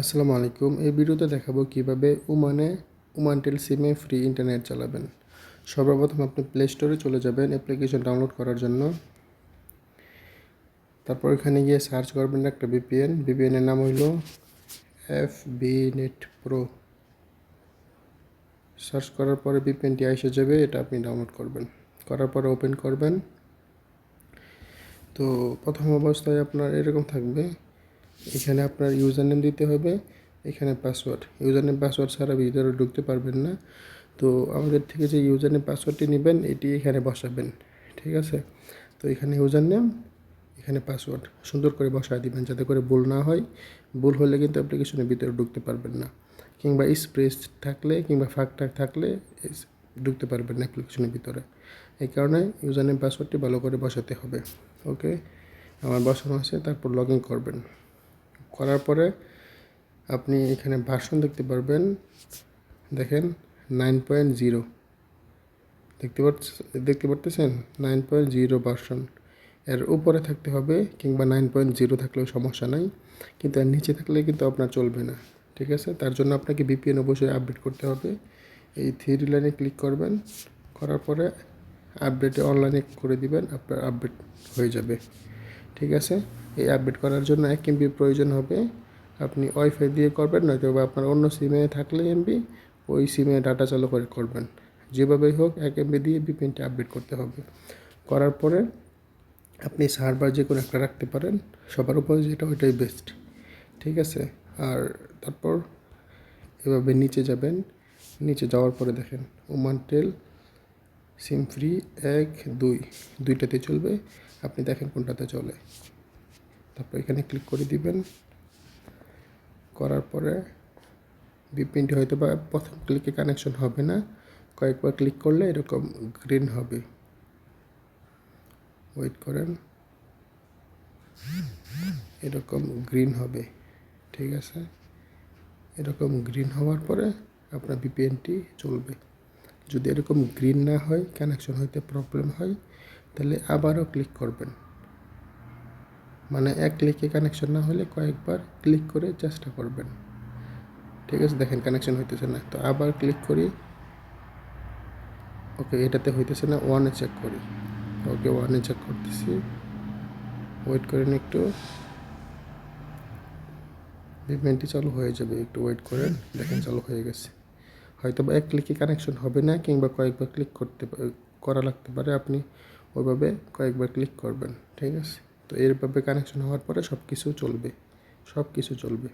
আসসালামু আলাইকুম। এই ভিডিওতে দেখাবো কীভাবে ওমানে ওমানটেল সিমে ফ্রি ইন্টারনেট চালাবেন। সর্বপ্রথম আপনি প্লে স্টোরে চলে যাবেন অ্যাপ্লিকেশন ডাউনলোড করার জন্য। তারপর এখানে গিয়ে সার্চ করবেন একটা বিপিএন ভিপিএনের নাম হইল F B net pro search করার পরে বিপিএনটি এসে যাবে, এটা আপনি ডাউনলোড করবেন। করার পরে ওপেন করবেন। তো প্রথম অবস্থায় আপনার এরকম থাকবে। এখানে আপনার ইউজার নেম দিতে হবে, এখানে পাসওয়ার্ড ইউজার নেম পাসওয়ার্ড ছাড়া ভিতরে ঢুকতে পারবেন না। তো আমাদের থেকে যে ইউজার নেম পাসওয়ার্ডটি নেবেন, এটি এখানে বসাবেন, ঠিক আছে? তো এখানে ইউজার নেম এখানে পাসওয়ার্ড সুন্দর করে বসায় দিবেন, যাতে করে ভুল না হয়। ভুল হলে কিন্তু অ্যাপ্লিকেশনের ভিতরে ঢুকতে পারবেন না। কিংবা স্প্রেস থাকলে কিংবা ফাঁক টাক থাকলে ঢুকতে পারবেন না অ্যাপ্লিকেশনের ভিতরে। এই কারণে ইউজার নেম পাসওয়ার্ডটি ভালো করে বসাতে হবে ওকে আমার বসানো আছে, তারপর লগ ইন করবেন। করার পরে আপনি এখানে ভার্সন দেখতে পারবেন। দেখেন নাইন পয়েন্ট জিরো দেখতে পাচ্ছ দেখতে পারতেছেন? নাইন পয়েন্ট জিরো ভার্সন এর উপরে থাকতে হবে কিংবা নাইন পয়েন্ট জিরো থাকলেও সমস্যা নাই। কিন্তু এর নিচে থাকলে কিন্তু আপনার চলবে না। ঠিক আছে? তার জন্য আপনাকে বিপিএন অবশ্যই আপডেট করতে হবে। এই থ্রি লাইনে ক্লিক করবেন। করার পরে আপডেটে অনলাইনে করে দিবেন। আপনার আপডেট হয়ে যাবে। ঠিক আছে? এই আপডেট করার জন্য এক এমবির প্রয়োজন হবে। আপনি ওয়াইফাই দিয়ে করবেন নয়তো বা আপনার অন্য সিমে থাকলে এমবি ওই সিমে ডাটা চালু করে করবেন। যেভাবেই হোক, এক এমবি দিয়ে বিপিএনটি আপডেট করতে হবে। করার পরে আপনি সার্ভার যে কোনো একটা রাখতে পারেন, সবার উপরে যেটা ওইটাই বেস্ট ঠিক আছে? আর তারপর এভাবে নিচে যাবেন। নিচে যাওয়ার পরে দেখেন ওমানটেল সিম ফ্রি, এক, দুই। দুইটাতে চলবে। আপনি দেখেন কোনটাতে চলে। তারপর এখানে ক্লিক করে দিবেন। করার পরে বিপিনটি হয়তো বা প্রথম ক্লিকে কানেকশন হবে না। কয়েকবার ক্লিক করলে এরকম গ্রিন হবে। ওয়েট করেন। এরকম গ্রিন হবে। ঠিক আছে? এরকম গ্রিন হওয়ার পরে আপনার বিপিএনটি চলবে। যদি এরকম গ্রিন না হয় কানেকশন হইতে প্রবলেম হয়, তাহলে আবারও ক্লিক করবেন। মানে এক ক্লিকে কানেকশন না হলে কয়েকবার ক্লিক করে চেষ্টা করবেন। ঠিক আছে, দেখেন কানেকশন হইতেছে না। তো আবার ক্লিক করি। ওকে, এটাতে হইতেছে না ওয়ানে চেক করি। ওকে ওয়ানে চেক করতেছি। ওয়েট করেন একটু। পেমেন্টটি চালু হয়ে যাবে, একটু ওয়েট করেন। দেখেন, চালু হয়ে গেছে। হয়তো বা এক ক্লিকে কানেকশন হবে না কিংবা কয়েকবার ক্লিক করতে করা লাগতে পারে, আপনি ওইভাবে কয়েকবার ক্লিক করবেন, ঠিক আছে? তো এরভাবে কানেকশন হওয়ার পরে সব কিছু চলবে সব কিছু চলবে।